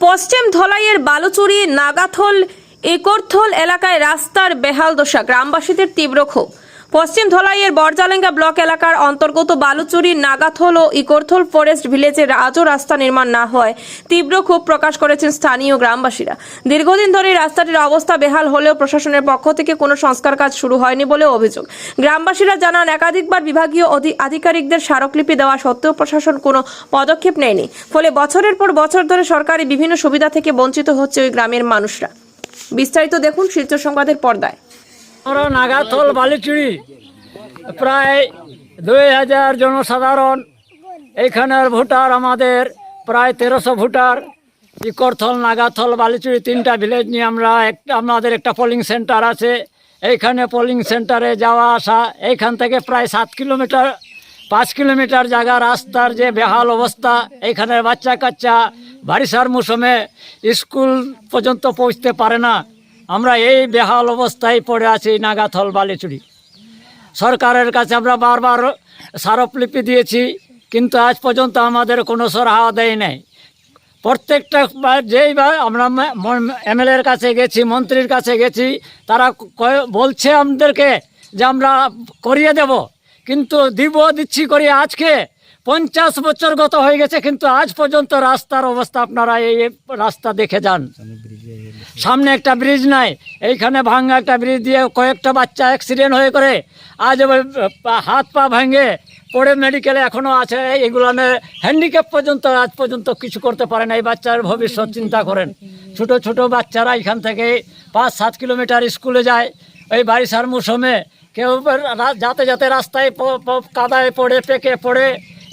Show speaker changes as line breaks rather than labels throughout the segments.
পশ্চিম ধলাইয়ের বালুচুরি নাগাথল একরথল এলাকায় রাস্তার বেহাল দশা। গ্রামবাসীদের তীব্র ক্ষোভ। পশ্চিম ধলাইয়ের বরজালেঙ্গা ব্লক এলাকার অন্তর্গত বালুচুরি, নাগাথল ও ইকরথল ফরেস্ট ভিলেজে আজও রাস্তা নির্মাণ না হয়, তীব্র ক্ষোভ প্রকাশ করেছেন স্থানীয় গ্রামবাসীরা। দীর্ঘদিন ধরে রাস্তাটির অবস্থা বেহাল হলেও প্রশাসনের পক্ষ থেকে কোনো সংস্কার কাজ শুরু হয়নি বলে অভিযোগ। গ্রামবাসীরা জানান, একাধিকবার বিভাগীয় আধিকারিকদের স্মারকলিপি দেওয়া সত্ত্বেও প্রশাসন কোনো পদক্ষেপ নেয়নি। ফলে বছরের পর বছর ধরে সরকারি বিভিন্ন সুবিধা থেকে বঞ্চিত হচ্ছে ওই গ্রামের মানুষরা। বিস্তারিত দেখুন শিলচর সংবাদের পর্দায়।
আমরা নাগাথল বালিচুড়ি প্রায় দুই হাজার জনসাধারণ এইখানের ভোটার আমাদের প্রায় তেরোশো ভোটার ইকরথল নাগাথল বালিচুরি তিনটা ভিলেজ নিয়ে আমরা একটা আমাদের একটা পোলিং সেন্টার আছে এইখানে পোলিং সেন্টারে যাওয়া আসা এইখান থেকে প্রায় সাত কিলোমিটার পাঁচ কিলোমিটার জায়গা রাস্তার যে বেহাল অবস্থা এইখানের বাচ্চা কাচ্চা বারিশার মৌসুমে স্কুল পর্যন্ত পৌঁছতে পারে না আমরা এই বেহাল অবস্থায় পড়ে আছি নাগাথল বালিচুরি। সরকারের কাছে আমরা বারবার স্মারকলিপি দিয়েছি, কিন্তু আজ পর্যন্ত আমাদের কোনো সরাহা দেয় নাই। প্রত্যেকটা যেই আমরা এমএলএর কাছে গেছি, মন্ত্রীর কাছে গেছি, তারা বলছে আমাদেরকে যে আমরা করিয়ে দেব, কিন্তু দিব দিচ্ছি করিয়ে আজকে পঞ্চাশ বছর গত হয়ে গেছে, কিন্তু আজ পর্যন্ত রাস্তার অবস্থা আপনারা এই রাস্তা দেখে যান। সামনে একটা ব্রিজ নাই, এইখানে ভাঙ্গা একটা ব্রিজ দিয়ে কয়েকটা বাচ্চা অ্যাক্সিডেন্ট হয়ে করে, আজ হাত পা ভাঙে, পড়ে মেডিকেলে এখনও আছে, এগুলো হ্যান্ডিক্যাপ পর্যন্ত, আজ পর্যন্ত কিছু করতে পারে না, এই বাচ্চার ভবিষ্যৎ চিন্তা করেন। ছোট ছোট বাচ্চারা এখান থেকে পাঁচ, সাত কিলোমিটার স্কুলে যায় ওই বারিশার মৌসুমে কেউ যাতে যাতে রাস্তায় কাদায় পড়ে, পেকে পড়ে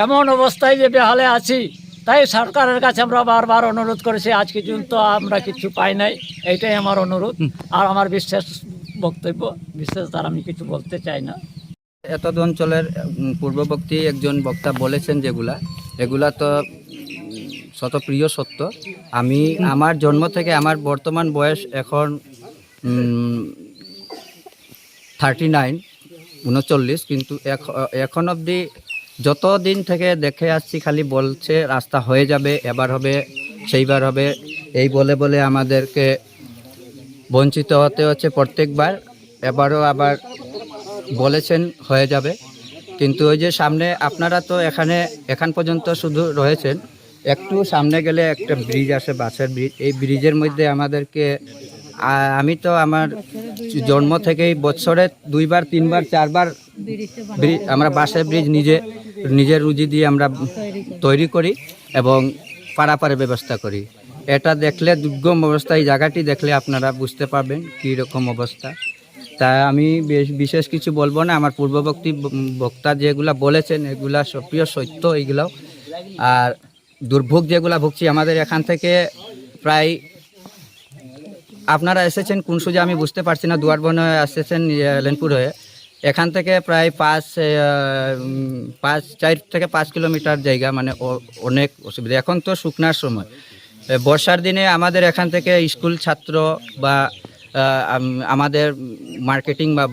এমন অবস্থায় যে বেহালে আছি তাই সরকারের কাছে আমরা বারবার অনুরোধ করেছি আজ পর্যন্ত আমরা কিছু পাই নাই এইটাই আমার অনুরোধ। আর আমার বিশেষ বক্তব্য বিশেষ তার আমি কিছু বলতে চাই না।
এতদ অঞ্চলের পূর্ববর্তী একজন বক্তা বলেছেন যেগুলা এগুলা তো শতপ্রিয় সত্য। আমি আমার জন্ম থেকে আমার বর্তমান বয়স এখন থার্টি নাইন উনচল্লিশ কিন্তু এখ- এখন অবধি যত দিন থেকে দেখে আসছি, খালি বলছে, রাস্তা হয়ে যাবে, এবার হবে, সেইবার হবে। এই বলে বলে আমাদেরকে বঞ্চিত হতে হচ্ছে প্রত্যেকবার। এবারও আবার বলেছেন, হয়ে যাবে। কিন্তু ওই যে সামনে আপনারা তো এখানে, এখান পর্যন্ত শুধু রয়েছেন, একটু সামনে গেলে একটা ব্রিজ আছে বাসের ব্রিজ। এই ব্রিজের মধ্যে আমাদেরকে আমি তো আমার জন্ম থেকেই বছরে দুইবার, তিনবার, চারবার ব্রি- আমরা বাসের ব্রিজ নিজে, নিজের রুজি দিয়ে আমরা তৈরি করি এবং পারাপারের ব্যবস্থা করি। এটা দেখলে দুর্গম অবস্থা, এই জায়গাটি দেখলে আপনারা বুঝতে পারবেন কী রকম অবস্থা। তা আমি বেশ- বিশেষ কিছু বলব না, আমার পূর্ববর্তী বক্তা যেগুলা বলেছেন, এগুলা সক্রিয় সত্য এগুলো আর দুর্ভোগ যেগুলা ভুগছি, আমাদের এখান থেকে প্রায় আপনারা এসেছেন কোন সুজে আমি বুঝতে পারছি না দুয়ারবন হয়ে এসেছেন লেনপুর হয়ে। এখান থেকে প্রায় পাঁচ পাঁচ, চার থেকে পাঁচ কিলোমিটার জায়গা মানে অনেক অসুবিধা। এখন তো শুকনার সময়। বর্ষার দিনে আমাদের এখান থেকে স্কুল ছাত্র বা আমাদের মার্কেটিং বা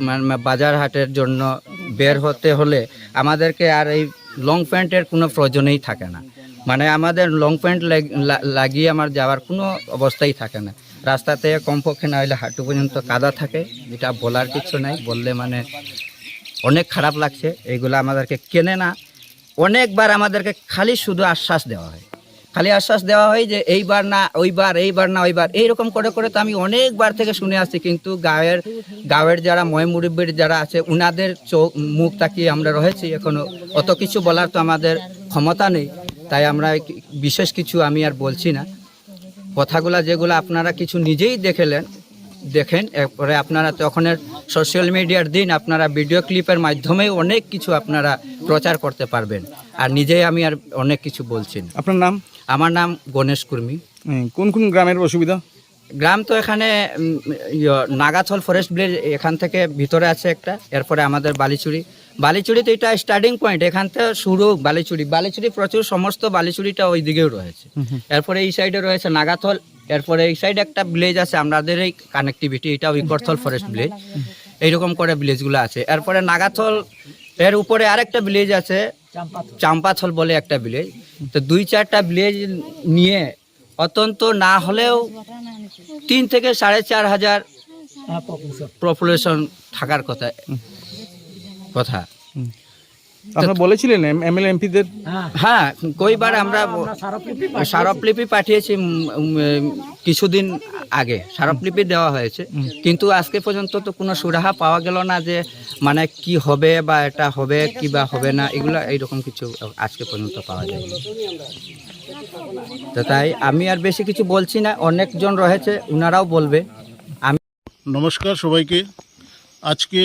বাজার হাটের জন্য বের হতে হলে আমাদেরকে আর এই লং প্যান্টের কোনো প্রয়োজনেই থাকে না। মানে আমাদের লং প্যান্ট লাগিয়ে আমার যাওয়ার কোনো অবস্থাই থাকে না। রাস্তাতে কমপক্ষে না হলে হাঁটু পর্যন্ত কাদা থাকে, যেটা বলার কিছু নাই। বললে মানে অনেক খারাপ লাগছে। এইগুলো আমাদেরকে কেনে না। অনেকবার আমাদেরকে খালি শুধু আশ্বাস দেওয়া হয়। খালি আশ্বাস দেওয়া হয় যে, এইবার না, ওইবার, এইবার না, ওইবার। এইরকম করে করে তো আমি অনেকবার থেকে শুনে আসছি, কিন্তু গাঁয়ের গাঁয়ের যারা ময় মুরব্বীর যারা আছে, উনাদের চোখ, মুখ তাকিয়ে আমরা রয়েছি এখনও অত কিছু বলার তো আমাদের ক্ষমতা নেই। তাই আমরা বিশেষ কিছু আমি আর বলছি না। কথাগুলা যেগুলো আপনারা কিছু নিজেই দেখেলেন দেখেন এরপরে আপনারা তখন সোশ্যাল মিডিয়ার দিন আপনারা ভিডিও ক্লিপের মাধ্যমে অনেক কিছু আপনারা প্রচার করতে পারবেন। আর নিজেই আমি আর অনেক কিছু বলছি
আপনার নাম?
আমার নাম গণেশ কুর্মি।
কোন কোন গ্রামের অসুবিধা?
গ্রাম তো এখানে ইয়ে, ফরেস্ট ভিলেজ এখান থেকে ভিতরে আছে একটা এরপরে আমাদের বালিচুরি। বালিচুরি তো এটা স্টার্টিং পয়েন্ট এখান থেকে শুরু বালিচুড়ি। বালিচুড়ি প্রচুর সমস্ত বালিচুড়িটা ওই দিকেও রয়েছে। এরপরে এই সাইডে রয়েছে নাগাথল এরপরে এই সাইডে একটা ভিলেজ আছে আমাদের এই কানেক্টিভিটি এটা উইকরথল ফরেস্ট ভিলেজ এইরকম করে ভিলেজগুলো আছে। এরপরে নাগাথল এর উপরে আরেকটা ভিলেজ আছে চাম্পাথল। বলে একটা ভিলেজ তো দুই চারটা ভিলেজ নিয়ে অত্যন্ত না হলেও তিন থেকে সাড়ে চার হাজার পপুলেশন থাকার কথা। কথা।
আপনারা বলেছিলেন এমএলএ এমপিদের?
হ্যাঁ কইবার আমরা স্মারকলিপি পাঠিয়েছি কিছুদিন আগে। স্মারকলিপি দেওয়া হয়েছে। কিন্তু আজকে পর্যন্ত তো কোনো সুরাহা পাওয়া গেল না যে মানে কি হবে বা এটা হবে কি বা হবে না এগুলো এইরকম কিছু আজকে পর্যন্ত পাওয়া যায়নি তো তাই আমি আর বেশি কিছু বলছি না। অনেকজন রয়েছে ওনারাও বলবে। আমি
নমস্কার সবাইকে। আজকে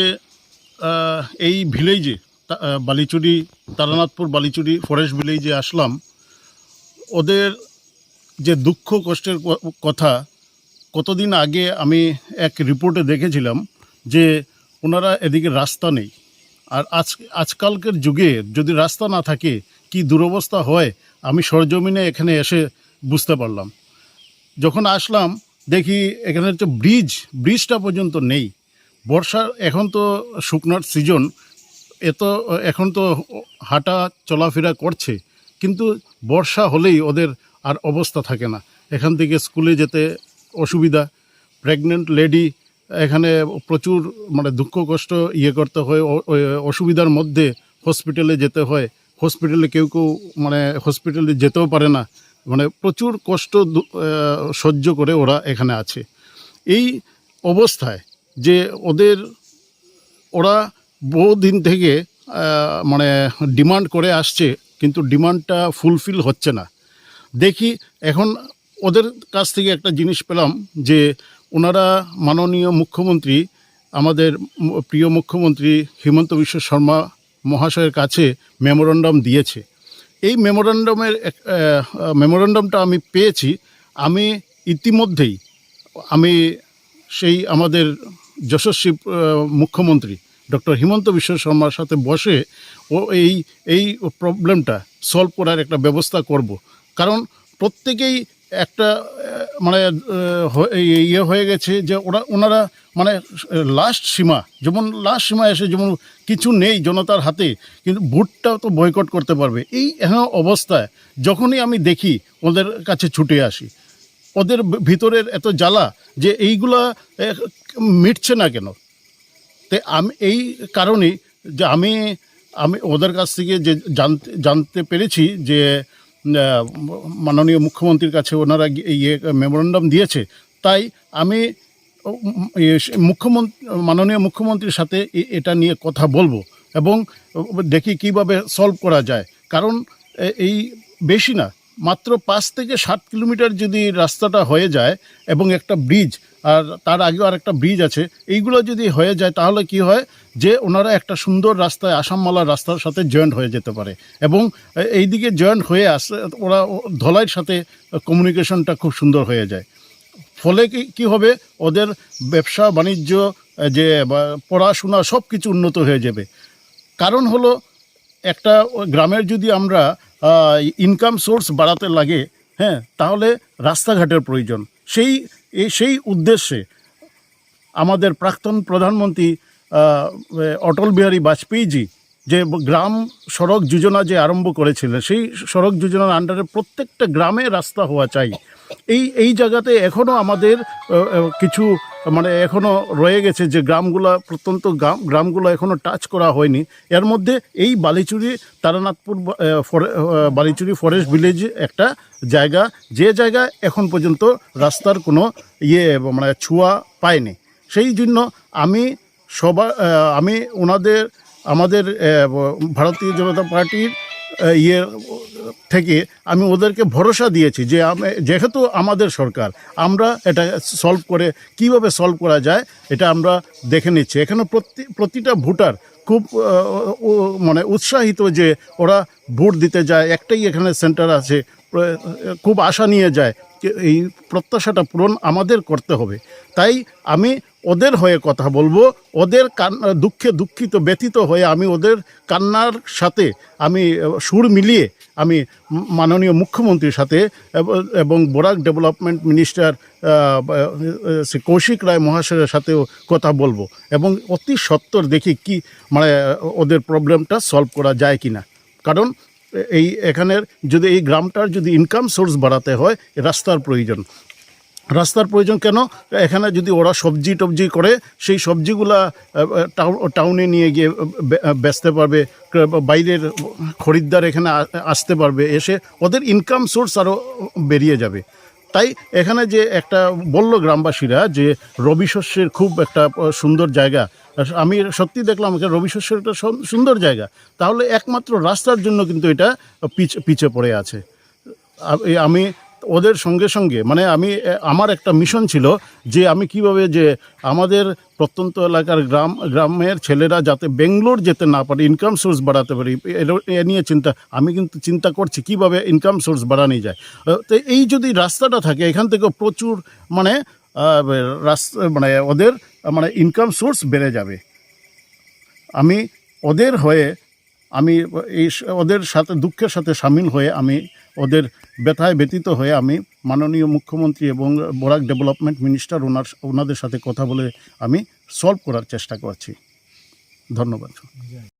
এই ভিলেজে বালিচুরি, তারানাথপুর বালিচুরি ফরেস্ট ভিলেজে আসলাম। ওদের যে দুঃখ কষ্টের কথা, কতদিন আগে আমি এক রিপোর্টে দেখেছিলাম যে ওনারা এদিকে রাস্তা নেই। আর আজ, আজকালকের যুগে যদি রাস্তা না থাকে, কি দুরবস্থা হয়, আমি সরজমিনে এখানে এসে বুঝতে পারলাম। যখন আসলাম, দেখি এখানে হচ্ছে ব্রিজ ব্রিজটা পর্যন্ত নেই। বর্ষার এখন তো শুকনোর সিজন এত এখন তো হাঁটা চলাফেরা করছে, কিন্তু বর্ষা হলেই ওদের আর অবস্থা থাকে না। এখান থেকে স্কুলে যেতে অসুবিধা প্রেগনেন্ট লেডি এখানে প্রচুর মানে দুঃখ কষ্ট ইয়ে করতে হয় অসুবিধার মধ্যে হসপিটালে যেতে হয়। হসপিটালে কেউ কেউ মানে হসপিটালে যেতেও পারে না। মানে প্রচুর কষ্ট সহ্য করে ওরা এখানে আছে। এই অবস্থায় যে ওদের, ওরা বহুদিন থেকে মানে ডিমান্ড করে আসছে, কিন্তু ডিমান্ডটা ফুলফিল হচ্ছে না। দেখি এখন ওদের কাছ থেকে একটা জিনিস পেলাম যে, ওনারা মাননীয় মুখ্যমন্ত্রী, আমাদের প্রিয় মুখ্যমন্ত্রী হিমন্ত বিশ্ব শর্মা মহাশয়ের কাছে মেমোরান্ডাম দিয়েছে। এই মেমোরান্ডামের মেমোরান্ডামটা আমি পেয়েছি, আমি ইতিমধ্যেই, আমি সেই আমাদের যশস্বী মুখ্যমন্ত্রী ডক্টর হিমন্ত বিশ্ব শর্মার সাথে বসে ও এই এই প্রবলেমটা সলভ করার একটা ব্যবস্থা করব। কারণ প্রত্যেকেই একটা মানে ইয়ে হয়ে গেছে যে ওরা, ওনারা মানে লাস্ট সীমা, যেমন লাস্ট সীমা এসে যেমন কিছু নেই জনতার হাতে, কিন্তু ভোটটা তো বয়কট করতে পারবে। এই অবস্থায় যখনই আমি দেখি ওদের কাছে ছুটে আসি ওদের ভিতরের এত জ্বালা যে এইগুলা মিটছে না কেন? তো আমি, এই কারণে যে আমি আমি ওদের কাছ থেকে যে জানতে জানতে পেরেছি যে মাননীয় মুখ্যমন্ত্রীর কাছে ওনারা ইয়ে মেমোরান্ডাম দিয়েছে, তাই আমি মুখ্যমন্ত্রী মাননীয় মুখ্যমন্ত্রীর সাথে এটা নিয়ে কথা বলব এবং দেখি কীভাবে সলভ করা যায়। কারণ এই বেশি না। মাত্র পাঁচ থেকে সাত কিলোমিটার যদি রাস্তাটা হয়ে যায় এবং একটা ব্রিজ, আর তার আগেও আর একটা ব্রিজ আছে, এইগুলো যদি হয়ে যায় তাহলে কি হয়? যে ওনারা একটা সুন্দর রাস্তায় আসামমালা রাস্তার সাথে জয়েন্ট হয়ে যেতে পারে। এবং এই দিকে জয়েন্ট হয়ে আসে ওরা ধলাইয়ের সাথে কমিউনিকেশনটা খুব সুন্দর হয়ে যায়। ফলে কি, কী হবে? ওদের ব্যবসা, বাণিজ্য, যে পড়াশোনা সব কিছু উন্নত হয়ে যাবে। কারণ হলো একটা গ্রামের যদি আমরা ইনকাম সোর্স বাড়াতে লাগে হ্যাঁ তাহলে রাস্তাঘাটের প্রয়োজন। সেই সেই উদ্দেশ্যে আমাদের প্রাক্তন প্রধানমন্ত্রী অটল বিহারী বাজপেয়ীজি যে গ্রাম সড়ক যোজনা যে আরম্ভ করেছিলেন, সেই সড়ক যোজনার আন্ডারে প্রত্যেকটা গ্রামে রাস্তা হওয়া চাই। এই এই জায়গাতে এখনও আমাদের কিছু মানে এখনও রয়ে গেছে যে গ্রামগুলো, প্রত্যন্ত গ্রাম, গ্রামগুলো এখনও টাচ করা হয়নি। এর মধ্যে এই বালিচুরি, তারানাথপুর বালিচুরি ফরেস্ট ভিলেজ একটা জায়গা, যে জায়গায় এখন পর্যন্ত রাস্তার কোনো ইয়ে মানে ছোঁয়া পায়নি। সেই জন্য আমি সবার আমি ওনাদের, আমাদের ভারতীয় জনতা পার্টির ইয়ে থেকে আমি ওদেরকে ভরসা দিয়েছি যে আমি, যেহেতু আমাদের সরকার, আমরা এটা সলভ করে কীভাবে সলভ করা যায়, এটা আমরা দেখে নিচ্ছি। এখানে প্রতি, প্রতিটা ভোটার খুব মানে উৎসাহিত যে ওরা ভোট দিতে যায়। একটাই এখানে সেন্টার আছে খুব আশা নিয়ে যায় এই প্রত্যাশাটা পূরণ আমাদের করতে হবে। তাই আমি ওদের হয়ে কথা বলব, ওদের কান্না দুঃখে দুঃখিত ব্যথিত হয়ে আমি ওদের কান্নার সাথে আমি সুর মিলিয়ে আমি মাননীয় মুখ্যমন্ত্রীর সাথে এবং বরাক ডেভেলপমেন্ট মিনিস্টার কৌশিক রায় মহাশয়ের সাথেও কথা বলব এবং অতি সত্তর দেখি কি মানে ওদের প্রবলেমটা সলভ করা যায় কি না কারণ এই এখানের যদি এই গ্রামটার যদি ইনকাম সোর্স বাড়াতে হয় রাস্তার প্রয়োজন। রাস্তার প্রয়োজন কেন? এখানে যদি ওরা সবজি টবজি করে, সেই সবজিগুলা টাউনে নিয়ে গিয়ে বেচতে পারবে, বাইরের খরিদ্দার এখানে আসতে পারবে, এসে ওদের ইনকাম সোর্স আরও বেরিয়ে যাবে। তাই এখানে যে একটা বলল গ্রামবাসীরা যে রবি শস্যের খুব একটা সুন্দর জায়গা, আমি সত্যি দেখলাম রবি শস্যের একটা সুন্দর জায়গা। তাহলে একমাত্র রাস্তার জন্য কিন্তু এটা পিছ, পিছে পড়ে আছে। আমি ওদের সঙ্গে সঙ্গে মানে আমি আমার একটা মিশন ছিল যে আমি কীভাবে যে আমাদের প্রত্যন্ত এলাকার গ্রাম, গ্রামের ছেলেরা যাতে বেঙ্গলোর যেতে না পারে ইনকাম সোর্স বাড়াতে পারি, এ- নিয়ে চিন্তা, আমি কিন্তু চিন্তা করছি কীভাবে ইনকাম সোর্স বাড়ানো যায়। তো এই যদি রাস্তাটা থাকে, এখান থেকে প্রচুর মানে রাস্তা মানে ওদের মানে ইনকাম সোর্স বেড়ে যাবে। আমি ওদের হয়ে আমি এই ওদের সাথে, দুঃখের সাথে সামিল হয়ে আমি ওদের ব্যথায় ব্যতীত হয়ে আমি মাননীয় মুখ্যমন্ত্রী এবং বরাক ডেভেলপমেন্ট মিনিস্টার ওনার, ওনাদের সাথে কথা বলে আমি সলভ করার চেষ্টা করছি। ধন্যবাদ।